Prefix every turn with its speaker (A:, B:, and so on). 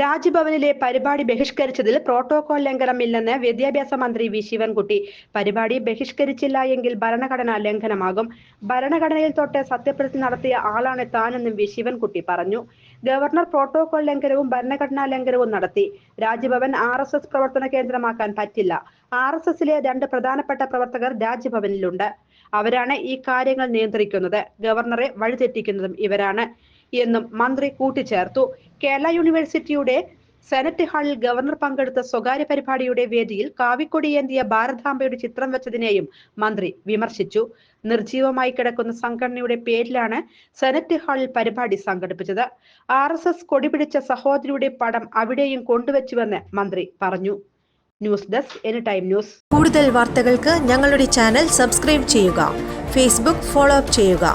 A: രാജ്ഭവനിലെ പരിപാടി ബഹിഷ്കരിച്ചതിൽ പ്രോട്ടോകോൾ ലംഘനമില്ലെന്ന് വിദ്യാഭ്യാസ മന്ത്രി വി. ശിവൻകുട്ടി. പരിപാടി ബഹിഷ്കരിച്ചില്ല എങ്കിൽ ഭരണഘടനാ ലംഘനമാകും. ഭരണഘടനയിൽ തൊട്ട് സത്യപ്രതിജ്ഞ നടത്തിയ ആളാണ് താനെന്നും വി. ശിവൻകുട്ടി പറഞ്ഞു. ഗവർണർ പ്രോട്ടോകോൾ ലംഘനവും ഭരണഘടനാ ലംഘനവും നടത്തി. രാജ്ഭവൻ ആർ എസ് എസ് പ്രവർത്തന കേന്ദ്രമാക്കാൻ പറ്റില്ല. ആർ എസ് എസിലെ രണ്ട് പ്രധാനപ്പെട്ട പ്രവർത്തകർ രാജ്ഭവനിലുണ്ട്. അവരാണ് ഈ കാര്യങ്ങൾ നിയന്ത്രിക്കുന്നത്. ഗവർണറെ വഴിതെറ്റിക്കുന്നതും ഇവരാണ്. എന്നും മന്ത്രി കൂട്ടിച്ചേർത്തു. കേരള യൂണിവേഴ്സിറ്റിയുടെ സെനറ്റ് ഹാളിൽ ഗവർണർ പങ്കെടുത്ത സ്വകാര്യ പരിപാടിയുടെ വേദിയിൽ കാവിക്കൊടി ഏന്തിയ ഭാരതാംബയുടെ ചിത്രം വെച്ചതിനെയും മന്ത്രി വിമർശിച്ചു. നിർജീവമായി കിടക്കുന്ന സംഘടനയുടെ പേരിലാണ് സെനറ്റ് ഹാളിൽ പരിപാടി സംഘടിപ്പിച്ചത്. ആർ എസ് എസ് കൊടിപിടിച്ച സഹോദരിയുടെ പടം അവിടെയും കൊണ്ടുവച്ചുവെന്ന് മന്ത്രി പറഞ്ഞു. News desk any time news.
B: കൂടുതൽ വാർത്തകൾക്ക് ഞങ്ങളുടെ ചാനൽ സബ്സ്ക്രൈബ് ചെയ്യുക. ഫേസ്ബുക്ക് ഫോളോ അപ്പ് ചെയ്യുക.